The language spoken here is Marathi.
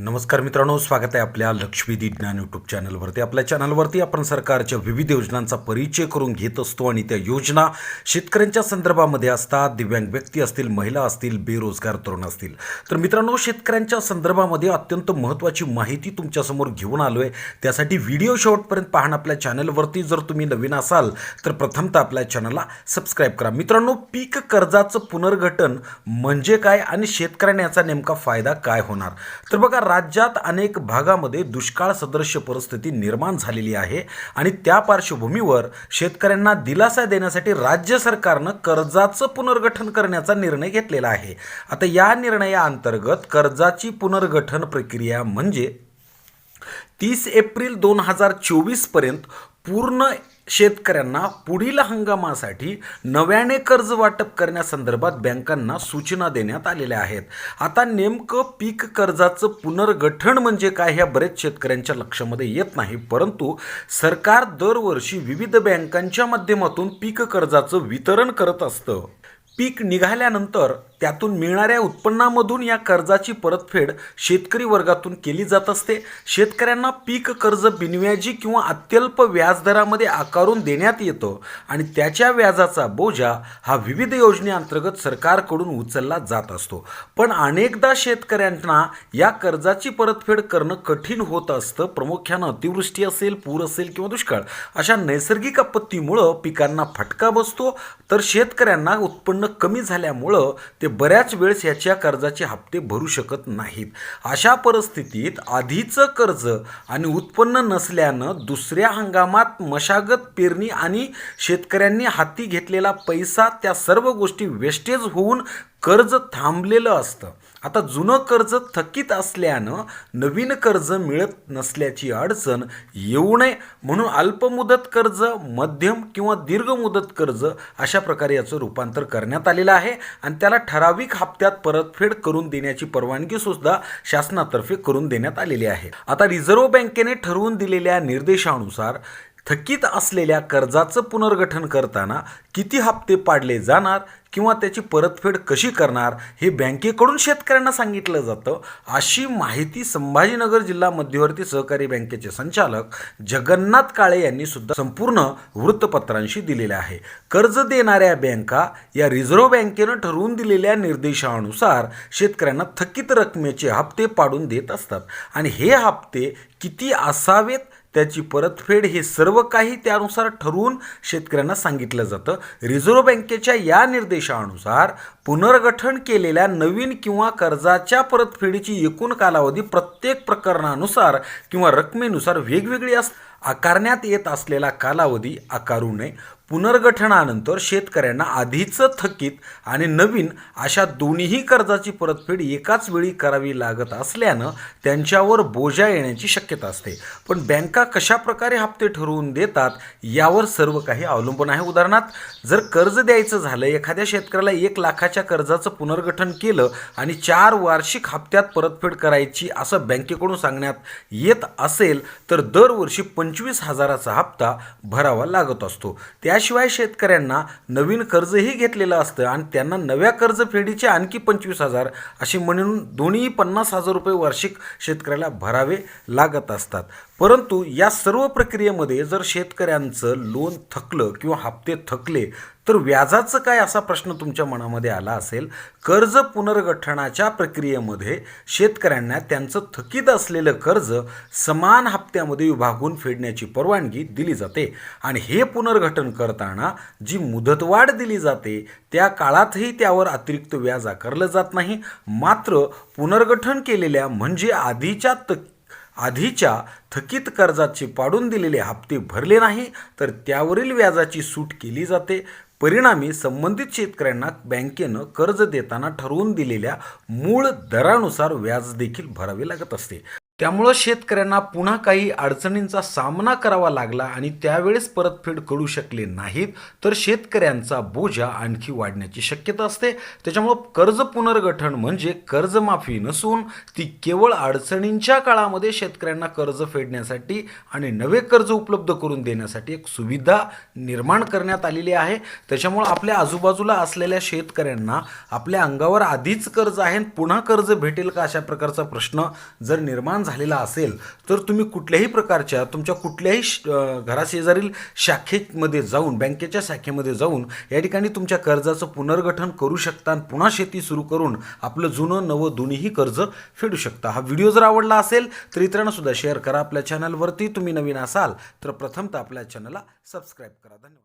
नमस्कार मित्रांनो स्वागत आहे आपल्या लक्ष्मीदी ज्ञान यूट्यूब चॅनलवरती आपल्या चॅनलवरती आपण सरकारच्या विविध योजनांचा परिचय करून घेत असतो आणि त्या योजना शेतकऱ्यांच्या संदर्भामध्ये असतात. दिव्यांग व्यक्ती असतील महिला असतील बेरोजगार तरुण असतील. तर मित्रांनो शेतकऱ्यांच्या संदर्भामध्ये अत्यंत महत्त्वाची माहिती तुमच्यासमोर घेऊन आलो आहे त्यासाठी व्हिडिओ शेवटपर्यंत पाहणं आपल्या चॅनलवरती जर तुम्ही नवीन असाल तर प्रथमतः आपल्या चॅनलला सबस्क्राईब करा. मित्रांनो पीक कर्जाचं पुनर्गठन म्हणजे काय आणि शेतकऱ्यांना याचा नेमका फायदा काय होणार? तर बघा राज्यात अनेक भागामध्ये दुष्काळ सदृश्य परिस्थिती निर्माण झालेली आहे आणि त्या पार्श्वभूमीवर शेतकऱ्यांना दिलासा देण्यासाठी राज्य सरकारनं कर्जाचं पुनर्गठन करण्याचा निर्णय घेतलेला आहे. आता या निर्णयाअंतर्गत कर्जाची पुनर्गठन प्रक्रिया म्हणजे तीस एप्रिल दोन हजार चोवीसपर्यंत पूर्ण शेतकऱ्यांना पुढील हंगामासाठी नव्याने कर्ज वाटप करण्यासंदर्भात बँकांना सूचना देण्यात आलेल्या आहेत. आता नेमकं पीक कर्जाचं पुनर्गठन म्हणजे काय ह्या बरेच शेतकऱ्यांच्या लक्षामध्ये येत नाही परंतु सरकार दरवर्षी विविध बँकांच्या माध्यमातून पीक कर्जाचं वितरण करत असतं. पीक निघाल्यानंतर त्यातून मिळणाऱ्या उत्पन्नामधून या कर्जाची परतफेड शेतकरी वर्गातून केली जात असते. शेतकऱ्यांना पीक कर्ज बिनव्याजी किंवा अत्यल्प व्याजदरामध्ये आकारून देण्यात येतं आणि त्याच्या व्याजाचा बोजा हा विविध योजनेअंतर्गत सरकारकडून उचलला जात असतो. पण अनेकदा शेतकऱ्यांना या कर्जाची परतफेड करणं कठीण होत असतं. प्रामुख्यानं अतिवृष्टी असेल पूर असेल किंवा दुष्काळ अशा नैसर्गिक आपत्तीमुळं पिकांना फटका बसतो. तर शेतकऱ्यांना उत्पन्न कमी झाल्यामुळं ते म्हणजे बऱ्याच वेळेस याच्या कर्जाचे हप्ते भरू शकत नाहीत. अशा परिस्थितीत आधीचं कर्ज आणि उत्पन्न नसल्यानं दुसऱ्या हंगामात मशागत पेरणी आणि शेतकऱ्यांनी हाती घेतलेला पैसा त्या सर्व गोष्टी वेस्टेज होऊन कर्ज थांबलेलं असतं. आता जुनं कर्ज थकीत असल्यानं नवीन कर्ज मिळत नसल्याची अडचण येऊ नये. म्हणून अल्पमुदत कर्ज मध्यम किंवा दीर्घ मुदत कर्ज अशा प्रकारे याचं रूपांतर करण्यात आलेलं आहे. आणि त्याला ठराविक हप्त्यात परतफेड करून देण्याची परवानगी सुद्धा शासनातर्फे करून देण्यात आलेली आहे. आता रिझर्व्ह बँकेने ठरवून दिलेल्या निर्देशानुसार थकीत असलेल्या कर्जाचं पुनर्गठन करताना किती हप्ते पाडले जाणार किंवा त्याची परतफेड कशी करणार हे बँकेकडून शेतकऱ्यांना सांगितलं जातं. अशी माहिती संभाजीनगर जिल्हा मध्यवर्ती सहकारी बँकेचे संचालक जगन्नाथ काळे यांनी सुद्धा संपूर्ण वृत्तपत्रांशी दिलेले आहे. कर्ज देणाऱ्या बँका या रिझर्व्ह बँकेनं ठरवून दिलेल्या निर्देशानुसार शेतकऱ्यांना थकीत रकमेचे हप्ते पाडून देत असतात. आणि हे हप्ते किती असावेत त्याची परतफेड हे सर्व काही त्यानुसार ठरवून शेतकऱ्यांना सांगितलं जातं. रिझर्व्ह बँकेच्या या निर्देशानुसार पुनर्गठन केलेल्या नवीन किंवा कर्जाच्या परतफेडीची एकूण कालावधी प्रत्येक प्रकरणानुसार किंवा रकमेनुसार वेगवेगळी अस आकारण्यात येत असलेला कालावधी आकारू नये पुनर्गठनानंतर शेतकऱ्यांना आधीचं थकीत आणि नवीन अशा दोन्हीही कर्जाची परतफेड एकाच वेळी करावी लागत असल्यानं त्यांच्यावर बोजा येण्याची शक्यता असते. पण बँका कशा प्रकारे हप्ते ठरवून देतात यावर सर्व काही अवलंबून आहे. उदाहरणार्थ जर कर्ज द्यायचं झालं एखाद्या शेतकऱ्याला एक लाखाच्या कर्जाचं पुनर्गठन केलं आणि चार वार्षिक हप्त्यात परतफेड करायची असं बँकेकडून सांगण्यात येत असेल तर दरवर्षी पंचवीस हजाराचा हप्ता भरावा लागत असतो. त्याशिवाय शेतकऱ्यांना नवीन कर्जही घेतलेलं असतं आणि त्यांना नव्या कर्जफेडीचे आणखी पंचवीस हजार असे म्हणून दोन्ही पन्नास हजार रुपये वार्षिक शेतकऱ्याला भरावे लागत असतात. परंतु या सर्व प्रक्रियेमध्ये जर शेतकऱ्यांचं लोन थकलं किंवा हप्ते थकले तर व्याजाचं काय असा प्रश्न तुमच्या मनामध्ये आला असेल? कर्ज पुनर्गठनाच्या प्रक्रियेमध्ये शेतकऱ्यांना त्यांचं थकीत असलेलं कर्ज समान हप्त्यामध्ये विभागून फेडण्याची परवानगी दिली जाते. आणि हे पुनर्गठन करताना जी मुदतवाढ दिली जाते त्या काळातही त्यावर अतिरिक्त व्याज आकारलं जात नाही. मात्र पुनर्गठन केलेल्या म्हणजे आधीच्या तक आधीच्या थकीत कर्जाचे पाडून दिलेले हप्ते भरले नाही तर त्यावरील व्याजाची सूट केली जाते. परिणामी संबंधित शेतकऱ्यांना बँकेनं कर्ज देताना ठरवून दिलेल्या मूळ दरानुसार व्याज देखील भरावे लागत असते. त्यामुळं शेतकऱ्यांना पुन्हा काही अडचणींचा सामना करावा लागला आणि त्यावेळेस परतफेड करू शकले नाहीत तर शेतकऱ्यांचा बोजा आणखी वाढण्याची शक्यता असते. त्याच्यामुळं कर्ज पुनर्गठन म्हणजे कर्जमाफी नसून ती केवळ अडचणींच्या काळामध्ये शेतकऱ्यांना कर्ज फेडण्यासाठी आणि नवे कर्ज उपलब्ध करून देण्यासाठी एक सुविधा निर्माण करण्यात आलेली आहे. त्याच्यामुळं आपल्या आजूबाजूला असलेल्या शेतकऱ्यांना आपल्या अंगावर आधीच कर्ज आहे आणि पुन्हा कर्ज भेटेल का अशा प्रकारचा प्रश्न जर निर्माण झालेला असेल तर तुम्ही कुठल्याही प्रकारच्या तुमच्या कुठल्याही श- घराशेजारील शाखेमध्ये जाऊन बँकेच्या शाखेमध्ये जाऊन या ठिकाणी तुमच्या कर्जाचं पुनर्गठन करू शकता आणि पुन्हा शेती सुरू करून आपलं जुनं नवं दोन्हीही कर्ज फेडू शकता. हा व्हिडिओ जर आवडला असेल तर इतरांनासुद्धा शेअर करा. आपल्या चॅनलवरती तुम्ही नवीन असाल तर प्रथमतः आपल्या चॅनलला सबस्क्राईब करा. धन्यवाद.